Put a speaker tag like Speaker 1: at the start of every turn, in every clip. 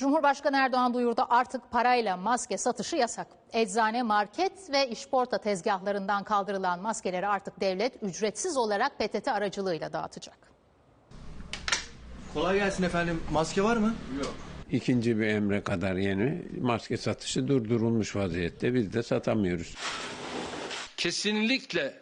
Speaker 1: Cumhurbaşkanı Erdoğan duyurdu artık parayla maske satışı yasak. Eczane, market ve işporta tezgahlarından kaldırılan maskeleri artık devlet ücretsiz olarak PTT aracılığıyla dağıtacak.
Speaker 2: Kolay gelsin efendim. Maske var mı?
Speaker 3: İkinci bir emre kadar yeni maske satışı durdurulmuş vaziyette. Biz de satamıyoruz.
Speaker 4: kesinlikle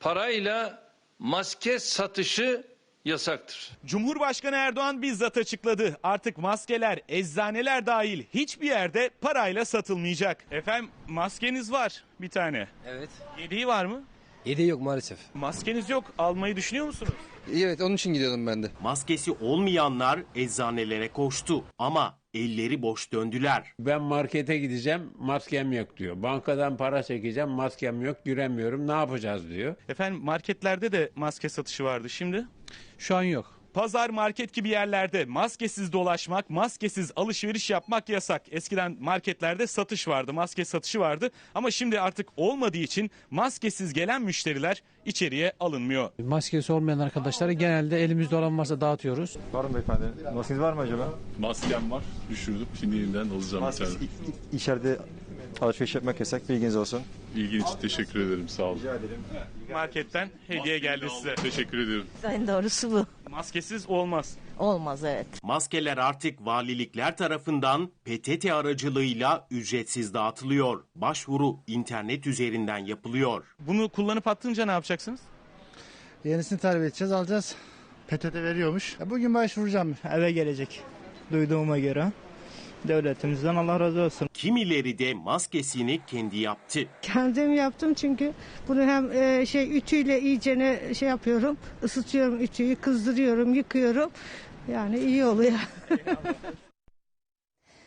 Speaker 4: parayla maske satışı yasaktır.
Speaker 5: Cumhurbaşkanı Erdoğan bizzat açıkladı. Artık maskeler, eczaneler dahil hiçbir yerde parayla satılmayacak. Efendim maskeniz var bir tane.
Speaker 6: Evet.
Speaker 5: Yediği var mı?
Speaker 6: Yedeği yok maalesef.
Speaker 5: Maskeniz yok. Almayı düşünüyor musunuz?
Speaker 6: Evet onun için gidiyordum ben de.
Speaker 7: Maskesi olmayanlar eczanelere koştu ama elleri boş döndüler.
Speaker 3: Ben markete gideceğim maskem yok diyor. Bankadan para çekeceğim maskem yok giremiyorum ne yapacağız diyor.
Speaker 5: Efendim marketlerde de maske satışı vardı şimdi.
Speaker 8: Şu an yok.
Speaker 5: Pazar, market gibi yerlerde maskesiz dolaşmak, maskesiz alışveriş yapmak yasak. Eskiden marketlerde satış vardı, maske satışı vardı. Ama şimdi artık olmadığı için maskesiz gelen müşteriler içeriye alınmıyor.
Speaker 8: Maskesi olmayan arkadaşlara genelde elimizde olan varsa dağıtıyoruz.
Speaker 9: Var mı beyefendi? Maskeniz var mı acaba?
Speaker 10: Maskem var. Düşürdüm. Şimdi yeniden alacağım bir
Speaker 9: Maskesiz
Speaker 10: tane.
Speaker 9: i- i- içeride alışveriş yapmak yasak. Bilginiz olsun.
Speaker 10: İlgin için teşekkür ederim. Sağ olun.
Speaker 5: Marketten hediye geldi size.
Speaker 10: Teşekkür ederim.
Speaker 11: En doğrusu bu.
Speaker 5: Maskesiz olmaz.
Speaker 11: Olmaz evet.
Speaker 7: Maskeler artık valilikler tarafından PTT aracılığıyla ücretsiz dağıtılıyor. Başvuru internet üzerinden yapılıyor.
Speaker 5: Bunu kullanıp attınca ne yapacaksınız?
Speaker 12: Yenisini talep edeceğiz, alacağız. PTT veriyormuş. Ya Bugün başvuracağım. Eve gelecek. Duyduğuma göre. Devletimizden Allah razı olsun.
Speaker 7: Kimileri de maskesini kendi yaptı.
Speaker 11: Kendim yaptım çünkü bunu hem e, şey ütüyle iyicene şey yapıyorum. ısıtıyorum ütüyü, kızdırıyorum, yıkıyorum. Yani iyi oluyor.